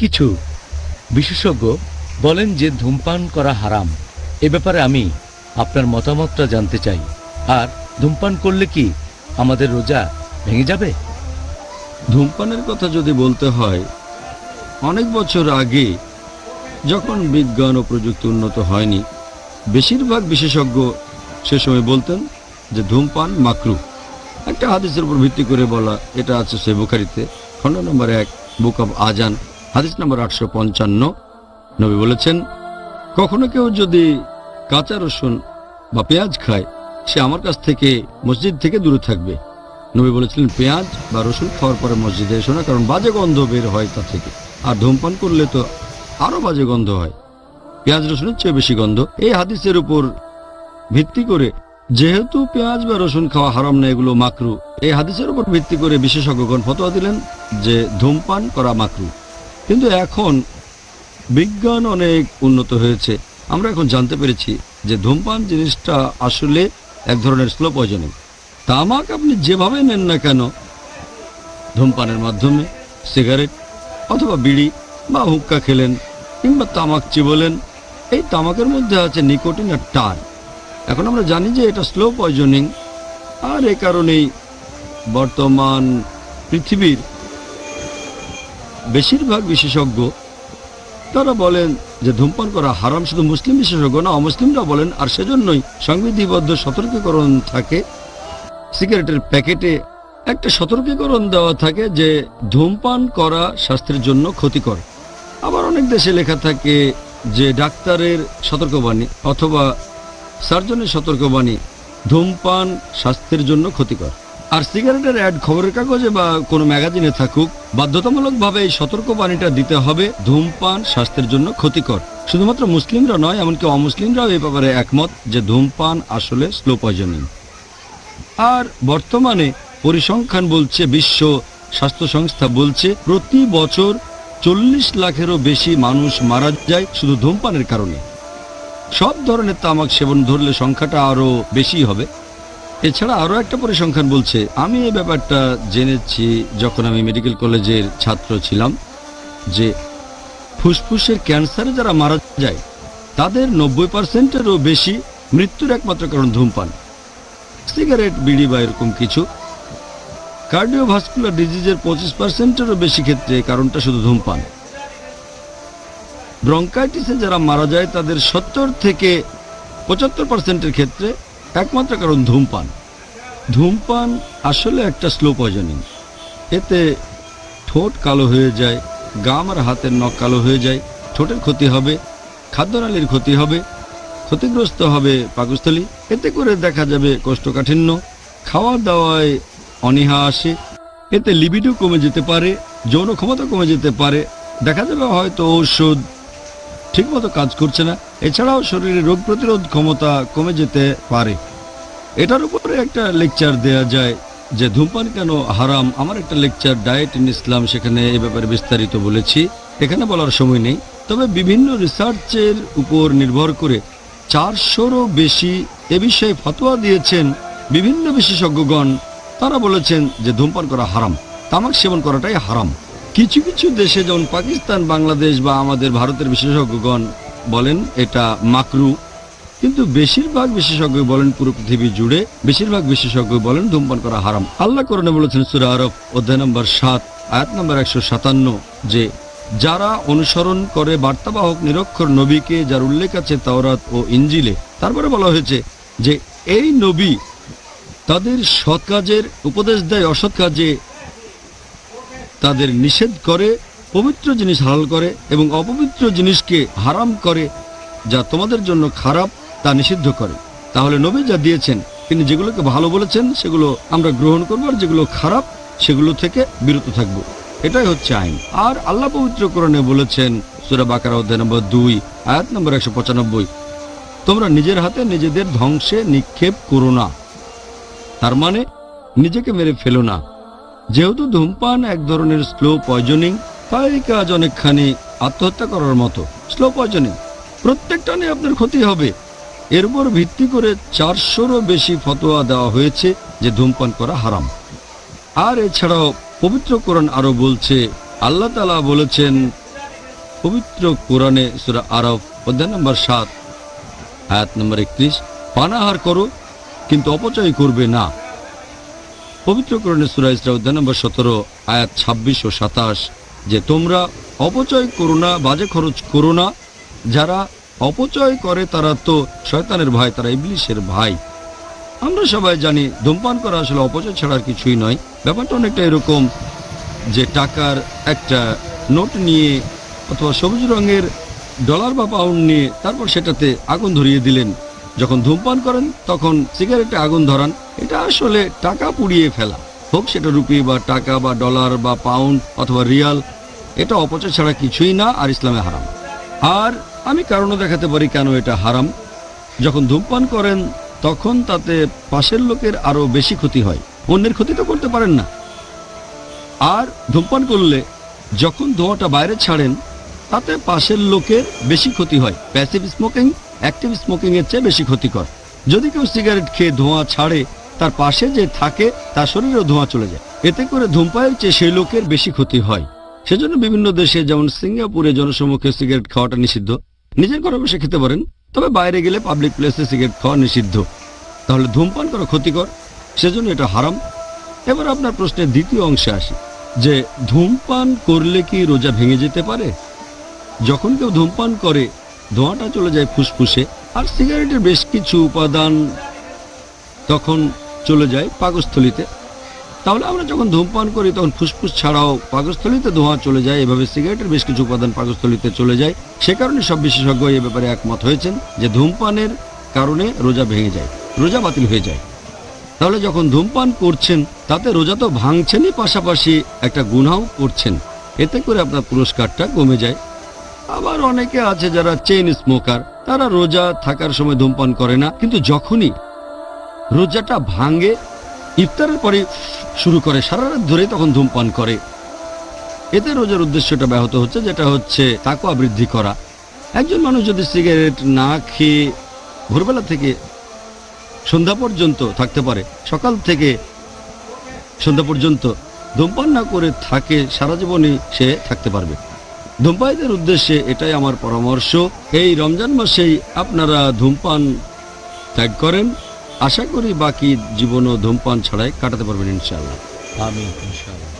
কিছু বিশেষজ্ঞ বলেন যে ধূমপান করা হারাম। এ ব্যাপারে আমি আপনার মতামতটা জানতে চাই। আর ধূমপান করলে কি আমাদের রোজা ভেঙে যাবে? ধূমপানের কথা যদি বলতে হয়, অনেক বছর আগে যখন বিজ্ঞান ও প্রযুক্তি উন্নত হয়নি, বেশিরভাগ বিশেষজ্ঞ সে সময় বলতেন যে ধূমপান মাকরু। একটা হাদিসের উপর ভিত্তি করে বলা, এটা আছে সে বুখারিতে খণ্ড নম্বর এক, বুক অব আজান হাদিস নম্বর আটশো পঞ্চান্ন। নবী বলেছেন, কখনো কেউ যদি কাঁচা রসুন বা পেঁয়াজ খায়, সে আমার কাছ থেকে মসজিদ থেকে দূরে থাকবে। নবী বলেছিলেন, পেঁয়াজ বা রসুন খাওয়ার পরে মসজিদে এসো না, কারণ বাজে গন্ধ বের হয় তা থেকে। আর ধূমপান করলে তো আরও বাজে গন্ধ হয়। পেঁয়াজ রসুনের চেয়ে বেশি গন্ধ। এই হাদিসের উপর ভিত্তি করে যেহেতু পেঁয়াজ বা রসুন খাওয়া হারাম না, এগুলো মাকরু, এই হাদিসের উপর ভিত্তি করে বিশেষজ্ঞগণ ফতোয়া দিলেন যে ধূমপান করা মাকরু। কিন্তু এখন বিজ্ঞান অনেক উন্নত হয়েছে। আমরা এখন জানতে পেরেছি যে ধূমপান জিনিসটা আসলে এক ধরনের স্লো পয়জনিং। তামাক আপনি যেভাবে নেন না কেন, ধূমপানের মাধ্যমে, সিগারেট অথবা বিড়ি বা হুক্কা খেলেন কিংবা তামাক চিবলেন, এই তামাকের মধ্যে আছে নিকোটিন আর টার এখন আমরা জানি যে এটা স্লো পয়জনিং, আর এ কারণেই বর্তমান পৃথিবীর বেশিরভাগ বিশেষজ্ঞ, তারা বলেন যে ধূমপান করা হারাম শুধু মুসলিম বিশেষজ্ঞ না অমুসলিমরা বলেন, আর সেজন্যই সংবিধিবদ্ধ সতর্কীকরণ থাকে। সিগারেটের প্যাকেটে একটা সতর্কীকরণ দেওয়া থাকে যে ধূমপান করা স্বাস্থ্যের জন্য ক্ষতিকর। আবার অনেক দেশে লেখা থাকে যে ডাক্তারের সতর্কবাণী অথবা সার্জনের সতর্কবাণী, ধূমপান স্বাস্থ্যের জন্য ক্ষতিকর। আর সিগারেটের অ্যাড খবরের কাগজে বা কোনো ম্যাগাজিনে থাকুক, বাধ্যতামূলকভাবে এই সতর্কবাণীটা দিতে হবে ধূমপান স্বাস্থ্যের জন্য ক্ষতিকর। শুধুমাত্র মুসলিমরা নয়, এমনকি অমুসলিমরাও এই ব্যাপারে একমত যে ধূমপান আসলে স্লো পয়জনিং আর বর্তমানে পরিসংখ্যান বলছে, বিশ্ব স্বাস্থ্য সংস্থা বলছে, প্রতি বছর চল্লিশ লাখেরও বেশি মানুষ মারা যায় শুধু ধূমপানের কারণে। সব ধরনের তামাক সেবন ধরলে সংখ্যাটা আরও বেশি হবে। এছাড়া আরও একটা পরিসংখ্যান বলছে, আমি এই ব্যাপারটা জেনেছি যখন আমি মেডিকেল কলেজের ছাত্র ছিলাম, যে ফুসফুসের ক্যান্সারে যারা মারা যায়, তাদের নব্বই পার্সেন্টেরও বেশি মৃত্যুর একমাত্র কারণ ধূমপান। সিগারেট, বিড়ি বা এরকম কিছু। কার্ডিওভাস্কুলার ডিজিজের পঁচিশ পার্সেন্টেরও বেশি ক্ষেত্রে কারণটা শুধু ধূমপান। ব্রঙ্কাইটিসে যারা মারা যায়, তাদের সত্তর থেকে পঁচাত্তর পার্সেন্টের ক্ষেত্রে একমাত্র কারণ ধূমপান। ধূমপান আসলে একটা স্লো পয়জনিং। এতে ঠোঁট কালো হয়ে যায়, গাম আর হাতের নখ কালো হয়ে যায়, ঠোঁটের ক্ষতি হবে, খাদ্যনালীর ক্ষতি হবে, ক্ষতিগ্রস্ত হবে পাকস্থলী। এতে করে দেখা যাবে কোষ্ঠকাঠিন্য খাওয়া দাওয়ায় অনীহা আসে। এতে লিবিডও কমে যেতে পারে, যৌন ক্ষমতা কমে যেতে পারে। দেখা যাবে হয়তো ঔষধ ঠিকমতো কাজ করছে না। এছাড়াও শরীরে রোগ প্রতিরোধ ক্ষমতা কমে যেতে পারে। এটার উপরে একটা লেকচার দেয়া যায় যে, ধূমপান কেন হারাম? আমার একটা লেকচার ডায়েট ইন ইসলাম সেখানে এ ব্যাপারে বিস্তারিত বলেছি। এখানে বলার সময় নেই। তবে বিভিন্ন রিসার্চের উপর নির্ভর করে চারশোরও বেশি এ বিষয়ে ফতোয়া দিয়েছেন বিভিন্ন বিশেষজ্ঞগণ। তারা বলেছেন যে, ধূমপান করা হারাম। তামাক সেবন করাটাই হারাম। কিছু কিছু দেশে যেমন পাকিস্তান, বাংলাদেশ বা আমাদের ভারতের বিশেষজ্ঞগণ বলেন এটা মাকরু। কিন্তু বেশিরভাগ বিশেষজ্ঞ বলেন পুরো পৃথিবী জুড়ে, বেশিরভাগ বিশেষজ্ঞ বলেন ধূমপান করা হারাম। আল্লাহ করণে বলেছেন সুরা আরব অধ্যায় নম্বর সাত, আয়াত নম্বর একশো সাতান্ন, যে যারা অনুসরণ করে বার্তাবাহক নিরক্ষর নবীকে, যার উল্লেখ আছে তাওরাত ও ইঞ্জিলে তারপরে বলা হয়েছে যে এই নবী তাদের সৎ কাজের উপদেশ দেয়, অসৎ কাজে তাদের নিষেধ করে, পবিত্র জিনিস হালাল করে এবং অপবিত্র জিনিসকে হারাম করে যা তোমাদের জন্য খারাপ তা নিষিদ্ধ করে। তাহলে নবী যা দিয়েছেন, তিনি যেগুলোকে ভালো বলেছেন, সেগুলো আমরা গ্রহণ করব আর যেগুলো খারাপ, সেগুলো থেকে বিরত থাকব। এটাই হচ্ছে আইন। আর আল্লাহ পবিত্রকরণে বলেছেন, সুরা বাকার অধ্যায় নম্বর দুই, আয়াত নম্বর একশো পঁচানব্বই, তোমরা নিজের হাতে নিজেদের ধ্বংসে নিক্ষেপ করো না। তার মানে নিজেকে মেরে ফেলো না। যেহেতু ধূমপান এক ধরনের স্লো পয়জনিং তাই কাজ অনেকখানি আত্মহত্যা করার মতো স্লো পয়জনিং প্রত্যেকটা নিয়ে আপনার ক্ষতি হবে। এর উপর ভিত্তি করে চারশোরও বেশি ফতোয়া দেওয়া হয়েছে যে ধূমপান করা হারাম। আর এছাড়াও পবিত্র কোরআন আরও বলছে, আল্লাহ তালা বলেছেন, পবিত্র কোরআনে সুরা আরব অধ্যায় নম্বর সাত, আয়াত নম্বর একত্রিশ, পানাহার করো, কিন্তু অপচয় করবে না। পবিত্র কোরআনে সুরা ইসরা অধ্যায় নম্বর সতেরো, আয়াত ছাব্বিশ ও সাতাশ, যে তোমরা অপচয় করো না, বাজে খরচ করো না। যারা অপচয় করে, তারা তো শয়তানের ভাই, তারা ইবলিশের ভাই। আমরা সবাই জানি, ধূমপান করা আসলে অপচয় ছাড়ার কিছুই নয়। ব্যাপারটা অনেকটা এরকম যে টাকার একটা নোট নিয়ে অথবা সবুজ রঙের ডলার বা পাউন্ড নিয়ে তারপর সেটাতে আগুন ধরিয়ে দিলেন। যখন ধূমপান করেন, তখন সিগারেটে আগুন ধরান। এটা আসলে টাকা পুড়িয়ে ফেলা। হোক সেটা রুপি বা টাকা বা ডলার বা পাউন্ড অথবা রিয়াল, এটা অপচয় ছাড়া কিছুই না আর ইসলামে হারাম। আর আমি কারণও দেখাতে পারি কেন এটা হারাম। যখন ধূমপান করেন, তখন তাতে পাশের লোকের আরও বেশি ক্ষতি হয়। অন্যের ক্ষতি তো করতে পারেন না। আর ধূমপান করলে যখন ধোঁয়াটা বাইরে ছাড়েন, তাতে পাশের লোকের বেশি ক্ষতি হয়। প্যাসিভ স্মোকিং, অ্যাক্টিভ স্মোকিংয়ের চেয়ে বেশি ক্ষতিকর। যদি কেউ সিগারেট খেয়ে ধোঁয়া ছাড়ে তার পাশে যে থাকে, তার শরীরেও ধোঁয়া চলে যায়। এতে করে ধূমপায়ের চেয়ে সেই লোকের বেশি ক্ষতি হয়। সেজন্য বিভিন্ন দেশে, যেমন সিঙ্গাপুরে জনসমক্ষে সিগারেট খাওয়াটা নিষিদ্ধ। নিজের ঘরে বসে খেতে পারেন, তবে বাইরে গেলে পাবলিক প্লেসে সিগারেট খাওয়া নিষিদ্ধ। তাহলে ধূমপান করা ক্ষতিকর, সেজন্য এটা হারাম। এবার আপনার প্রশ্নের দ্বিতীয় অংশে আসি, যে ধূমপান করলে কি রোজা ভেঙে যেতে পারে? যখন কেউ ধূমপান করে, ধোঁয়াটা চলে যায় ফুসফুসে, আর সিগারেটের বেশ কিছু উপাদান তখন চলে যায় পাকস্থলিতে। তাহলে আমরা যখন ধূমপান করি, তখন ফুসফুস ছাড়াও পাকস্থলিতে ধোঁয়া চলে যায়। এভাবে সিগারেটের বেশ কিছু উপাদান পাকস্থলিতে চলে যায়। সে কারণে সব বিশেষজ্ঞ এ ব্যাপারে একমত হয়েছেন যে ধূমপানের কারণে রোজা ভেঙে যায়, রোজা বাতিল হয়ে যায়। তাহলে যখন ধূমপান করছেন, তাতে রোজা তো ভাঙছেনই পাশাপাশি একটা গুনাও করছেন। এতে করে আপনার পুরস্কারটা কমে যায়। আবার অনেকে আছে যারা চেইন স্মোকার তারা রোজা থাকার সময় ধূমপান করে না, কিন্তু যখনই রোজাটা ভাঙে, ইফতারের পরে শুরু করে সারা রাত ধরে তখন ধূমপান করে। এতে রোজার উদ্দেশ্যটা ব্যাহত হচ্ছে, যেটা হচ্ছে তাকুয়া বৃদ্ধি করা। একজন মানুষ যদি সিগারেট না খেয়ে ভোরবেলা থেকে সন্ধ্যা পর্যন্ত থাকতে পারে, সকাল থেকে সন্ধ্যা পর্যন্ত ধূমপান না করে থাকে, সারা জীবনই সে থাকতে পারবে। ধূমপায়ীদের উদ্দেশ্যে এটাই আমার পরামর্শ। এই রমজান মাসেই আপনারা ধূমপান ত্যাগ করেন। আশা করি বাকি জীবনও ধূমপান ছাড়াই কাটাতে পারবেন ইনশাআল্লাহ। আমি ইনশাআল্লাহ।